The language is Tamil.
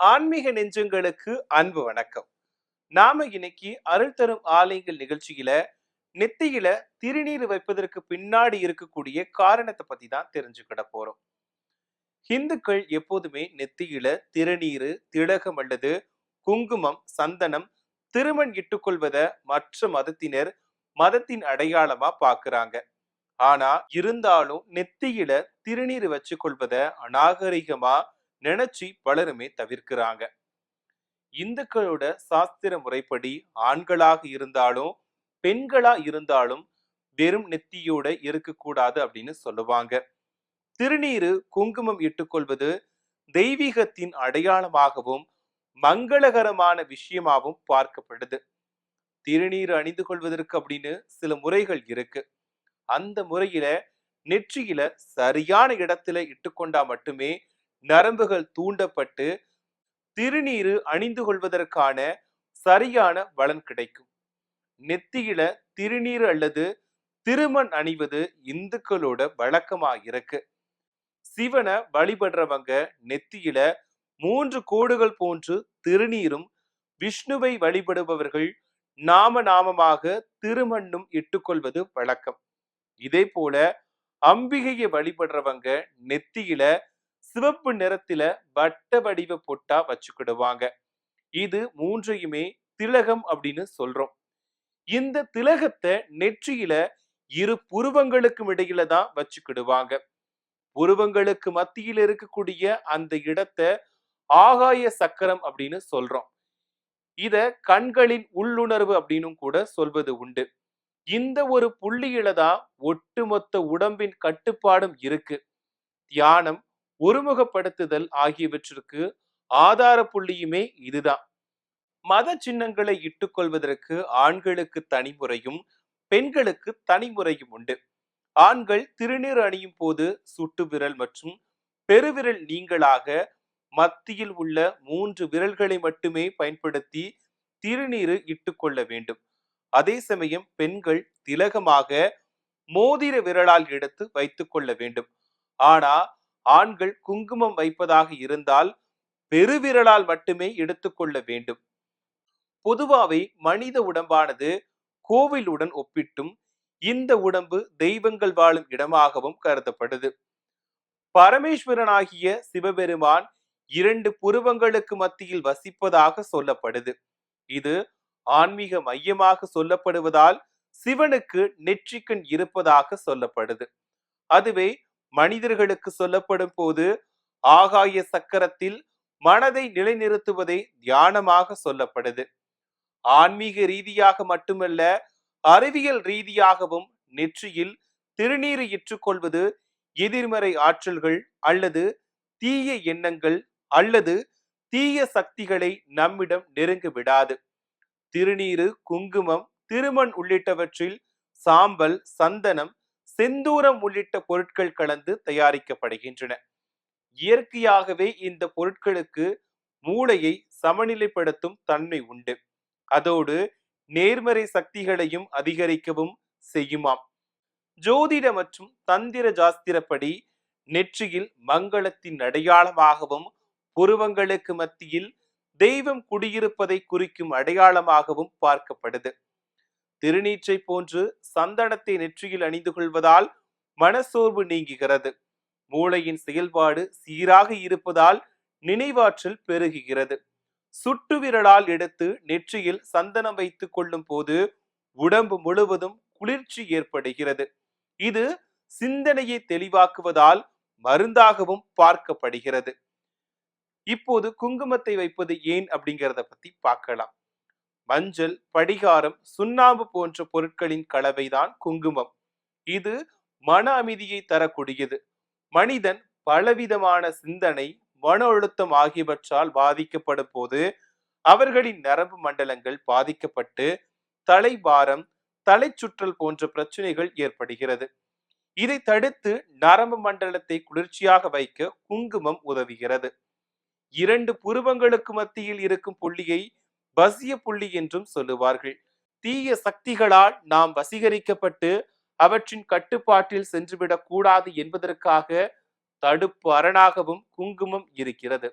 ஆன்மீக நெஞ்சங்களுக்கு அன்பு வணக்கம். நாம இன்னைக்கு அருள் தரும் ஆலயங்கள் நிகழ்ச்சியில நெத்தியில திருநீர் வைப்பதற்கு பின்னாடி இருக்கக்கூடிய காரணத்தை பத்தி தான் தெரிஞ்சுக்கிட போறோம். இந்துக்கள் எப்போதுமே நெத்தியில திருநீரு திலகம் அல்லது குங்குமம் சந்தனம் திருமண் இட்டுக்கொள்வத மற்ற மதத்தினர் மதத்தின் அடையாளமா பாக்குறாங்க. ஆனா இருந்தாலும் நெத்தியில திருநீர் வச்சு கொள்வத அநாகரிகமா நினைச்சு பலருமே தவிர்க்கிறாங்க. இந்துக்களோட சாஸ்திர முறைப்படி ஆண்களாக இருந்தாலும் பெண்களா இருந்தாலும் வெறும் நெத்தியோட இருக்கக்கூடாது அப்படின்னு சொல்லுவாங்க. திருநீரு குங்குமம் இட்டுக்கொள்வது தெய்வீகத்தின் அடையாளமாகவும் மங்களகரமான விஷயமாகவும் பார்க்கப்படுது. திருநீர் அணிந்து கொள்வதற்கு அப்படின்னு சில முறைகள் இருக்கு. அந்த முறையில நெற்றியில சரியான இடத்துல இட்டுக்கொண்டா மட்டுமே நரம்புகள் தூண்டப்பட்டு திருநீரு அணிந்து கொள்வதற்கான சரியான பலன் கிடைக்கும். நெத்தியில திருநீர் அல்லது திருமண் அணிவது இந்துக்களோட வழக்கமா இருக்கு. சிவனை வழிபடுறவங்க நெத்தியில மூன்று கோடுகள் போன்று திருநீரும் விஷ்ணுவை வழிபடுபவர்கள் நாம நாமமாக திருமண்ணும் இட்டுக்கொள்வது வழக்கம். இதே போல அம்பிகையை வழிபடுறவங்க நெத்தியில சிவப்பு நிறத்துல வட்ட வடிவ பொட்டா வச்சுக்கிடுவாங்க. இது மூன்றையுமே திலகம் அப்படின்னு சொல்றோம். இந்த திலகத்தை நெற்றியில இரு புருவங்களுக்கும் இடையில தான் வச்சுக்கிடுவாங்க. புருவங்களுக்கு மத்தியில் இருக்கக்கூடிய அந்த இடத்தை ஆகாய சக்கரம் அப்படின்னு சொல்றோம். இத கண்களின் உள்ளுணர்வு அப்படின்னு கூட சொல்வது உண்டு. இந்த ஒரு புள்ளியில தான் ஒட்டுமொத்த உடம்பின் கட்டுப்பாடும் இருக்கு. தியானம் ஒருமுகப்படுத்துதல் ஆகியவற்றிற்கு ஆதார புள்ளியுமே இதுதான். மத சின்னங்களை இட்டுக்கொள்வதற்கு ஆண்களுக்கு தனிமுறையும் பெண்களுக்கு தனிமுறையும் உண்டு. ஆண்கள் திருநீர் அணியும் போது சுட்டு விரல் மற்றும் பெருவிரல் நீங்களாக மத்தியில் உள்ள மூன்று விரல்களை மட்டுமே பயன்படுத்தி திருநீரு இட்டுக்கொள்ள வேண்டும். அதே சமயம் பெண்கள் திலகமாக மோதிர விரலால் எடுத்து வைத்துக் கொள்ள வேண்டும். ஆனா ஆண்கள் குங்குமம் வைப்பதாக இருந்தால் பெருவிரலால் மட்டுமே எடுத்துக்கொள்ள வேண்டும். பொதுவாகவே மனித உடம்பானது கோவிலுடன் ஒப்பிட்டும் இந்த உடம்பு தெய்வங்கள் வாழும் இடமாகவும் கருதப்படுது. பரமேஸ்வரனாகிய சிவபெருமான் இரண்டு புருவங்களுக்கு மத்தியில் வசிப்பதாக சொல்லப்படுது. இது ஆன்மீக மையமாக சொல்லப்படுவதால் சிவனுக்கு நெற்றிக்கண் இருப்பதாக சொல்லப்படுது. அதுவே மனிதர்களுக்கு சொல்லப்படும் போது ஆகாய சக்கரத்தில் மனதை நிலைநிறுத்துவதை தியானமாக சொல்லப்படுது. ஆன்மீக ரீதியாக மட்டுமல்ல அறிவியல் ரீதியாகவும் நெற்றியில் திருநீறு இற்றுக்கொள்வது எதிர்மறை ஆற்றல்கள் அல்லது தீய எண்ணங்கள் அல்லது தீய சக்திகளை நம்மிடம் நெருங்க விடாது. திருநீரு குங்குமம் திருமண் உள்ளிட்டவற்றில் சாம்பல் சந்தனம் செந்தூரம் உள்ளிட்ட பொருட்கள் கலந்து தயாரிக்கப்படுகின்றன. இயற்கையாகவே இந்த பொருட்களுக்கு மூளையை சமநிலைப்படுத்தும் தன்மை உண்டு. அதோடு நேர்மறை சக்திகளையும் அதிகரிக்கவும் செய்யுமாம். ஜோதிட மற்றும் தந்திர ஜாஸ்திரப்படி நெற்றியில் மங்களத்தின் அடையாளமாகவும் புருவங்களுக்கு மத்தியில் தெய்வம் குடியிருப்பதை குறிக்கும் அடையாளமாகவும் பார்க்கப்படுது. திருநீற்றை போன்று சந்தனத்தை நெற்றியில் அணிந்து கொள்வதால் மனசோர்வு நீங்குகிறது. மூளையின் செயல்பாடு சீராக இருப்பதால் நினைவாற்றல் பெருகுகிறது. சுட்டு விரலால் எடுத்து நெற்றியில் சந்தனம் வைத்துக் கொள்ளும் போது உடம்பு முழுவதும் குளிர்ச்சி ஏற்படுகிறது. இது சிந்தனையை தெளிவாக்குவதால் மருந்தாகவும் பார்க்கப்படுகிறது. இப்போது குங்குமத்தை வைப்பது ஏன் அப்படிங்கிறத பத்தி பார்க்கலாம். மஞ்சள் படிகாரம் சுண்ணாம்பு போன்ற பொருட்களின் கலவைதான் குங்குமம். இது மன அமைதியை தரக்கூடியது. மனிதன் பலவிதமான சிந்தனை மன அழுத்தம் ஆகியவற்றால் பாதிக்கப்படும் போது அவர்களின் நரம்பு மண்டலங்கள் பாதிக்கப்பட்டு தலைபாரம் தலை சுற்றல் போன்ற பிரச்சனைகள் ஏற்படுகிறது. இதை தடுத்து நரம்பு மண்டலத்தை குளிர்ச்சியாக வைக்க குங்குமம் உதவுகிறது. இரண்டு புருவங்களுக்கு மத்தியில் இருக்கும் புள்ளியை வசிய புள்ளி என்றும் சொல்லுவார்கள். தீய சக்திகளால் நாம் வசீகரிக்கப்பட்டு அவற்றின் கட்டுப்பாட்டில் சென்றுவிடக் கூடாது என்பதற்காக தடுப்பு அரணாகவும் குங்குமம் இருக்கிறது.